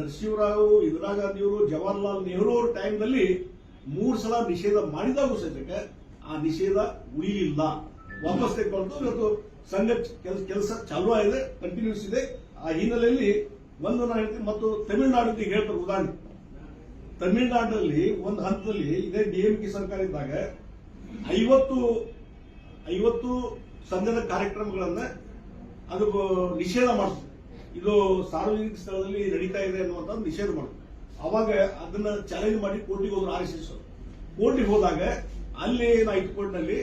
ನರಸಿಂಹರಾವ್, ಇಂದಿರಾ ಗಾಂಧಿಯವರು, ಜವಾಹರ್ಲಾಲ್ ನೆಹರು ಅವರ ಟೈಮ್ನಲ್ಲಿ ಮೂರು ಸಲ ನಿಷೇಧ ಮಾಡಿದಾಗೂ ಸಹಿತಕ್ಕೆ ಆ ನಿಷೇಧ ಉಳಿಲಿಲ್ಲ. ವಾಪಸ್ ತೆಗೆದುಕೊಂಡು ಇವತ್ತು ಸಂಘ ಕೆಲಸ ಚಾಲೂ ಆಗಿದೆ ಕಂಟಿನ್ಯೂಸ್ ಇದೆ. ಆ ಹಿನ್ನೆಲೆಯಲ್ಲಿ ಒಂದು ನಾನು ಹೇಳ್ತೀನಿ, ಮತ್ತು ತಮಿಳುನಾಡು ಹೇಳ್ತಾರೆ ಉದಾಹರಣೆ. ತಮಿಳುನಾಡಿನಲ್ಲಿ ಒಂದು ಹಂತದಲ್ಲಿ ಇದೇ ಡಿಎಂಕೆ ಸರ್ಕಾರ ಇದ್ದಾಗ ಐವತ್ತು ಐವತ್ತು ಸಂಘದ ಕಾರ್ಯಕ್ರಮಗಳನ್ನ ಅದು ನಿಷೇಧ ಮಾಡಿದ್ರು ಇದು ಸಾರ್ವಜನಿಕ ಸ್ಥಳದಲ್ಲಿ ನಡೀತಾ ಇದೆ ಅನ್ನುವಂಥ ನಿಷೇಧ ಮಾಡಿದ್ರು ಅವಾಗ ಅದನ್ನ ಚಾಲೆಂಜ್ ಮಾಡಿ ಕೋರ್ಟಿಗೆ ಹೋದ್ರು ಆರ್ ಎಸ್ ಕೋರ್ಟಿಗೆ ಹೋದಾಗ ಅಲ್ಲಿ ಏನಾಯ್ತು ಕೋರ್ಟ್ನಲ್ಲಿ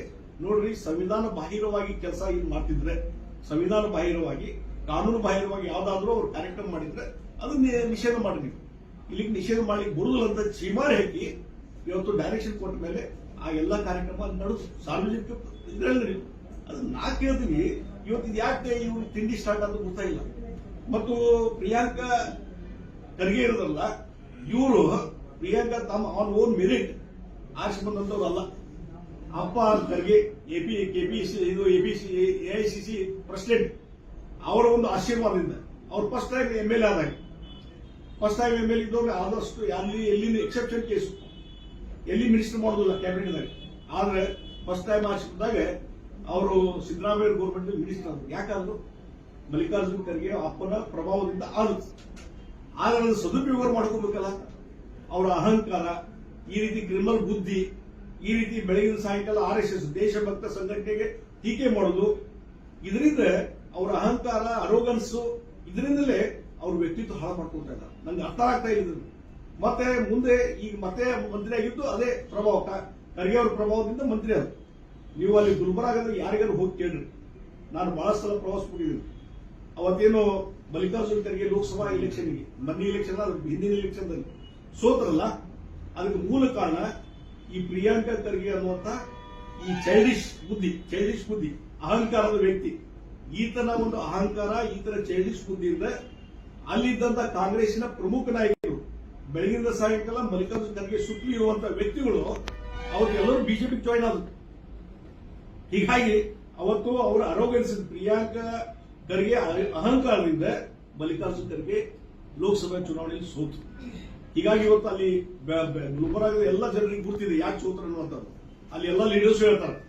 ನೋಡ್ರಿ ಸಂವಿಧಾನ ಬಾಹಿರವಾಗಿ ಕೆಲಸ ಇದು ಮಾಡ್ತಿದ್ರೆ, ಸಂವಿಧಾನ ಬಾಹಿರವಾಗಿ, ಕಾನೂನು ಬಾಹಿರವಾಗಿ ಯಾವ್ದಾದ್ರೂ ಅವ್ರು ಕಾರ್ಯಕ್ರಮ ಮಾಡಿದ್ರೆ ಅದನ್ನ ನಿಷೇಧ ಮಾಡಿ ನೀವು ಇಲ್ಲಿಗೆ ನಿಷೇಧ ಮಾಡಿ ಬರುದಿಲ್ಲ ಅಂತ ಚೀಮಾರಿ ಹಾಕಿ ಇವತ್ತು ಡೈರೆಕ್ಷನ್ ಕೊಟ್ಟ ಮೇಲೆ ಆ ಎಲ್ಲ ಕಾರ್ಯಕ್ರಮ ನಡೆದು ಸಾರ್ವಜನಿಕ ಇದ್ರಲ್ಲಿ ಅದು ನಾ ಕೇಳ್ತೀನಿ, ಇವತ್ತು ಇದು ಯಾಕೆ ಇವ್ರು ತಿಂಡಿ ಸ್ಟಾರ್ಟ್ ಅಂತ ಗೊತ್ತಾಗಿಲ್ಲ. ಮತ್ತು ಪ್ರಿಯಾಂಕಾ ಖರ್ಗೆ ಇರೋದಲ್ಲ ಇವರು ಪ್ರಿಯಾಂಕಾ ತಮ್ಮ ಆನ್ ಓನ್ ಮೆರಿಟ್ ಆರಿಸಿ ಬಂದಂತವ್ರು ಅಲ್ಲ ಅಪ್ಪ ಖರ್ಗೆ ಎಪಿ ಕೆಪಿಸಿ ಇದು ಎಬಿಸಿ ಎಐಸಿಸಿ ಪ್ರೆಸಿಡೆಂಟ್ ಅವರ ಒಂದು ಆಶೀರ್ವಾದದಿಂದ, ಅವ್ರು ಫಸ್ಟ್ ಟೈಮ್ ಎಂ ಎಲ್ ಆದಾಗ. ಫಸ್ಟ್ ಟೈಮ್ ಎಂ ಎಲ್ ಇದ್ದವ್ರು ಆದಷ್ಟು ಅಲ್ಲಿ ಎಲ್ಲಿ ಎಕ್ಸೆಪ್ಷನ್ ಕೇಸ್ ಎಲ್ಲಿ ಮಿನಿಸ್ಟರ್ ಮಾಡೋದಿಲ್ಲ ಕ್ಯಾಬಿನೆಟ್ದಾಗ ಆದ್ರೆ ಫಸ್ಟ್ ಟೈಮ್ ಬಂದಾಗ ಅವರು ಸಿದ್ದರಾಮಯ್ಯ ಗೌರ್ಮೆಂಟ್ ಮಿನಿಸ್ಟರ್ ಆದ್ರು. ಯಾಕಾದ್ರು? ಮಲ್ಲಿಕಾರ್ಜುನ ಖರ್ಗೆ ಅಪ್ಪನ ಪ್ರಭಾವದಿಂದ ಆಗುತ್ತೆ ಆಗ ಅದನ್ನು ಸದುಪಯೋಗ ಮಾಡ್ಕೋಬೇಕಲ್ಲ? ಅವರ ಅಹಂಕಾರ, ಈ ರೀತಿ ಕ್ರಿಮಿನಲ್ ಬುದ್ಧಿ, ಈ ರೀತಿ ಬೆಳಗಿನ ಸಾಯಂಕಾಲ ಆರ್ ಎಸ್ ಎಸ್ ದೇಶಭಕ್ತ ಸಂಘಟನೆಗೆ ಟೀಕೆ ಮಾಡೋದು, ಇದರಿಂದ ಅವರ ಅಹಂಕಾರ ಅರೋಗನ್ಸು ಇದರಿಂದಲೇ ಅವ್ರ ವ್ಯಕ್ತಿತ್ವ ಹಾಳು ಮಾಡ್ಕೊಳ್ತಾ ಇದ್ದಾರೆ. ನಂಗೆ ಅರ್ಥ ಆಗ್ತಾ ಇಲ್ಲ ಮತ್ತೆ ಮುಂದೆ ಈಗ ಮತ್ತೆ ಮಂತ್ರಿ ಆಗಿದ್ದು ಅದೇ ಪ್ರಭಾವ. ಖರ್ಗೆ ಅವ್ರ ಪ್ರಭಾವದಿಂದ ಮಂತ್ರಿ ಅದು ನೀವು ಅಲ್ಲಿ ಗುಲ್ಬರ್ಗದಲ್ಲಿ ಯಾರಿಗಾರು ಹೋಗಿ ಕೇಳ್ರಿ. ನಾನು ಬಹಳ ಸಲ ಪ್ರವಾಸ ಕೊಟ್ಟಿದ್ದೀನಿ ಅವತ್ತೇನು ಮಲ್ಲಿಕಾರ್ಜುನ ಖರ್ಗೆ ಲೋಕಸಭಾ ಎಲೆಕ್ಷನ್ಗೆ ಮೊನ್ನೆ ಇಲೆಕ್ಷನ್ ಹಿಂದಿನ ಎಲೆಕ್ಷನ್ದಲ್ಲಿ ಸೋತ್ರಲ್ಲ? ಅದಕ್ಕೆ ಮೂಲ ಕಾರಣ ಈ ಪ್ರಿಯಾಂಕಾ ಖರ್ಗೆ ಅನ್ನುವಂತ ಈ ಚೈಲ್ಡಿಶ್ ಬುದ್ಧಿ ಚೈಲ್ಡಿಶ್ ಬುದ್ಧಿ, ಅಹಂಕಾರದ ವ್ಯಕ್ತಿ. ಈತನ ಒಂದು ಅಹಂಕಾರ ಈತನ ಚೈಲ್ಡಿಶ್ ಬುದ್ಧಿಯಿಂದ ಅಲ್ಲಿದ್ದಂತ ಕಾಂಗ್ರೆಸ್ನ ಪ್ರಮುಖ ನಾಯಕರು. ಬೆಳಗಿನಿಂದ ಸಾಯಂಕಾಲ ಮಲ್ಲಿಕಾರ್ಜುನ ಖರ್ಗೆ ಸುತ್ತಲೂ ಇರುವಂತ ವ್ಯಕ್ತಿಗಳು, ಅವ್ರಿಗೆಲ್ಲರೂ ಬಿಜೆಪಿ ಜಾಯ್ನ್ ಆದ್ರು ಹೀಗಾಗಿ ಅವತ್ತು ಅವರ ಆರೋಗ್ಯ ಪ್ರಿಯಾಂಕಾ ಖರ್ಗೆ ಅಹ- ಅಹಂಕಾರದಿಂದ ಮಲ್ಲಿಕಾರ್ಜುನ ಖರ್ಗೆ ಲೋಕಸಭೆ ಚುನಾವಣೆಯಲ್ಲಿ ಸೋತು. ಹೀಗಾಗಿ ಇವತ್ತು ಅಲ್ಲಿ ಗುಲ್ಬರ್ಗದ ಎಲ್ಲ ಜನರಿಗೆ ಗುರ್ತಿದೆ. ಯಾಕೆ ಸೋತ್ರ ಅನ್ನುವಂಥದ್ದು. ಅಲ್ಲಿ ಎಲ್ಲ ಲೀಡರ್ಸ್ ಹೇಳ್ತಾರೆ.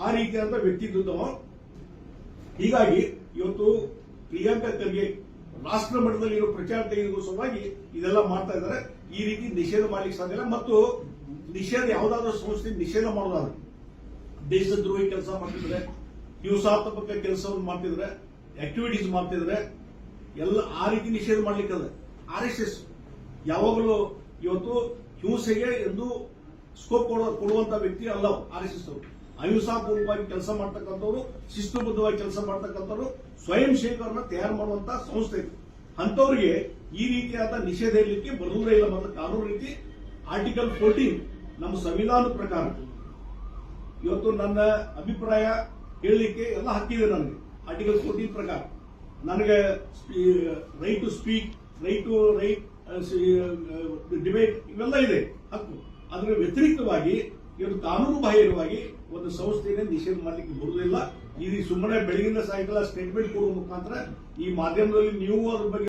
ಆ ರೀತಿಯಾದ ವ್ಯಕ್ತಿತ್ವ ಹೀಗಾಗಿ ಇವತ್ತು ಪ್ರಿಯಾಂಕಾ ಖರ್ಗೆ ರಾಷ್ಟ್ರ ಮಟ್ಟದಲ್ಲಿ ಇರೋ ಪ್ರಚಾರ ತೆಗೆದುಕೊಳ್ಳುವ ಸಲುವಾಗಿ ಇದೆಲ್ಲ ಮಾಡ್ತಾ ಇದ್ದಾರೆ. ಈ ರೀತಿ ನಿಷೇಧ ಮಾಡ್ಲಿಕ್ಕೆ ಸಾಧ್ಯ ಇಲ್ಲ. ಮತ್ತು ನಿಷೇಧ ಯಾವುದಾದ್ರೂ ಸಂಸ್ಥೆ ನಿಷೇಧ ಮಾಡೋದಾದ್ರೆ ದೇಶದ ದ್ರೋಹಿ ಕೆಲಸ ಮಾಡ್ತಿದ್ರೆ ಹಿಂಸಾತ್ಮಕ ಕೆಲಸವನ್ನು ಮಾಡ್ತಿದ್ರೆ ಆಕ್ಟಿವಿಟೀಸ್ ಮಾಡ್ತಿದ್ರೆ ಎಲ್ಲ ಆ ರೀತಿ ನಿಷೇಧ ಮಾಡ್ಲಿಕ್ಕೆ ಆರ್ ಎಸ್ ಎಸ್ ಯಾವಾಗಲೂ ಇವತ್ತು ಹಿಂಸೆಗೆ ಎಂದು ಸ್ಕೋಪ್ ಕೊಡುವಂತ ವ್ಯಕ್ತಿ ಅಲ್ಲ ಆರ್ ಎಸ್ ಎಸ್ ಅವರು. ಅಹಿಂಸಾಪೂರ್ವವಾಗಿ ಕೆಲಸ ಮಾಡ್ತಕ್ಕಂಥವ್ರು, ಶಿಸ್ತುಬದ್ಧವಾಗಿ ಕೆಲಸ ಮಾಡ್ತಕ್ಕಂಥವ್ರು, ಸ್ವಯಂ ಸೇವಕರನ್ನ ತಯಾರು ಮಾಡುವಂತ ಸಂಸ್ಥೆ ಇದು. ಅಂತವರಿಗೆ ಈ ರೀತಿಯಾದ ನಿಷೇಧ ಇರಲಿಕ್ಕೆ ಬರುವುದೇ ಇಲ್ಲ ಮತ್ತು ಕಾನೂನು ರೀತಿ. ಆರ್ಟಿಕಲ್ ಫೋರ್ಟೀನ್ ನಮ್ಮ ಸಂವಿಧಾನದ ಪ್ರಕಾರ ಇವತ್ತು ನನ್ನ ಅಭಿಪ್ರಾಯ ಹೇಳಲಿಕ್ಕೆ ಎಲ್ಲ ಹಕ್ಕಿದೆ ನನಗೆ. ಆರ್ಟಿಕಲ್ ಫೋರ್ಟೀನ್ ಪ್ರಕಾರ ನನಗೆ right to speak right to right debate ಇವೆಲ್ಲ ಇದೆ, ಹಕ್ಕು. ಅದರ ವ್ಯತಿರಿಕ್ತವಾಗಿ ಇವರು ಕಾನೂನು ಬಾಹಿರವಾಗಿ ಒಂದು ಸಂಸ್ಥೆಯನ್ನು ನಿಷೇಧ ಮಾಡಲಿಕ್ಕೆ ಬರುವುದಿಲ್ಲ. ಇದು ಸುಮ್ಮನೆ ಬೆಳಗಿನ ಸಾಯಂಕಾಲ ಸ್ಟೇಟ್ಮೆಂಟ್ ಕೊಡುವ ಮುಖಾಂತರ ಈ ಮಾಧ್ಯಮದಲ್ಲಿ ನೀವು ಅದ್ರ ಬಗ್ಗೆ